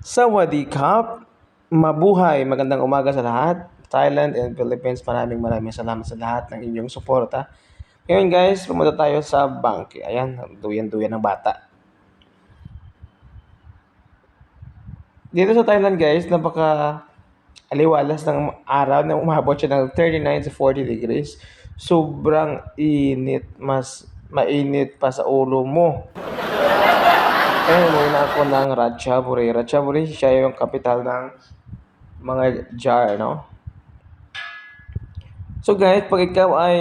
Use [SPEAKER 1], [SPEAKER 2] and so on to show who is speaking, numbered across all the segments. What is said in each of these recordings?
[SPEAKER 1] Sawadee Cup! Mabuhay! Magandang umaga sa lahat. Thailand and Philippines, maraming maraming salamat sa lahat ng inyong suporta. Ngayon guys, pumunta tayo sa bank. Ayan, duyan-duyan ng bata. Dito sa Thailand guys, napaka aliwalas ng araw na umabot siya ng 39 to 40 degrees. Sobrang init, mas mainit pa sa ulo mo. Kaya muna ako ng Ratchaburi. Ratchaburi, siya yung kapital ng mga jar, no? So guys, pag ikaw ay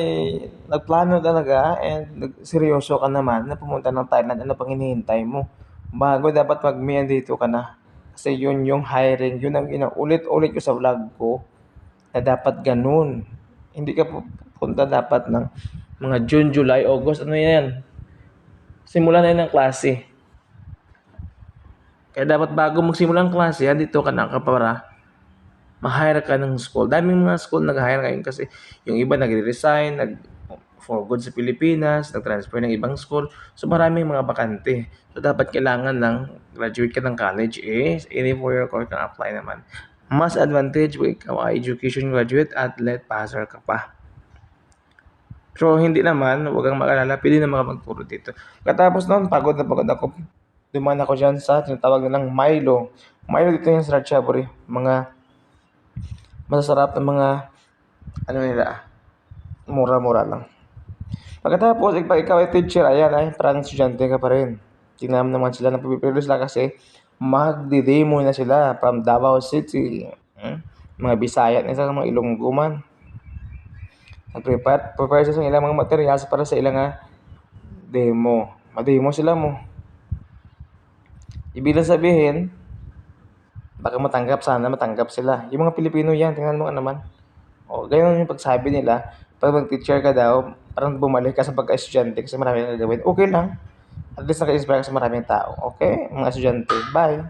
[SPEAKER 1] nagplano talaga and seryoso ka naman na pumunta ng Thailand, ano pang hinihintay mo? Bago dapat mag dito ka na. Kasi yun yung hiring, yun ang inaulit-ulit ko sa vlog ko na dapat ganun. Hindi ka pupunta dapat ng mga June, July, August, ano yan? Simula na yun ng klase. Kaya dapat bago magsimula ang klase, dito ka na para ma-hire ka ng school. Daming mga school nag-hire ngayon kasi yung iba nagre-resign, nag for good sa Pilipinas, nag-transfer ng ibang school. So maraming mga bakante. So dapat kailangan lang graduate ka ng college eh, any four-year course kang apply naman. Mas advantage kung ikaw ay education graduate at let passer ka pa. So hindi naman, huwag kang mag-alala, pwede na mga magturo dito. Katapos noon, pagod na pagod ako. Duman ako dyan sa tinatawag nilang Milo. Milo dito yung sa Ratchaburi. Mga masasarap na mga ano nila, mura-mura lang. Pagkatapos, pag ikaw ay teacher, ayan ay parang estudyante ka pa rin. Tingnan naman sila, napipilo sila kasi magdi-demo na sila from Davao City. Hmm? Mga Bisaya na sa mga Ilonggo man. Nag-prepare prepare sa ilang mga materials para sa ilang nga demo. Mademo sila mo. Ibig sabihin, baka matanggap sana, matanggap sila. Yung mga Pilipino yan, tingnan mo naman. O, ganyan yung pagsabi nila. Pag mag-teacher ka daw, parang bumalik ka sa pagka-estudyante kasi marami na gagawin. Okay lang. At least naka-inspire ka sa maraming tao. Okay? Mga estudyante. Bye!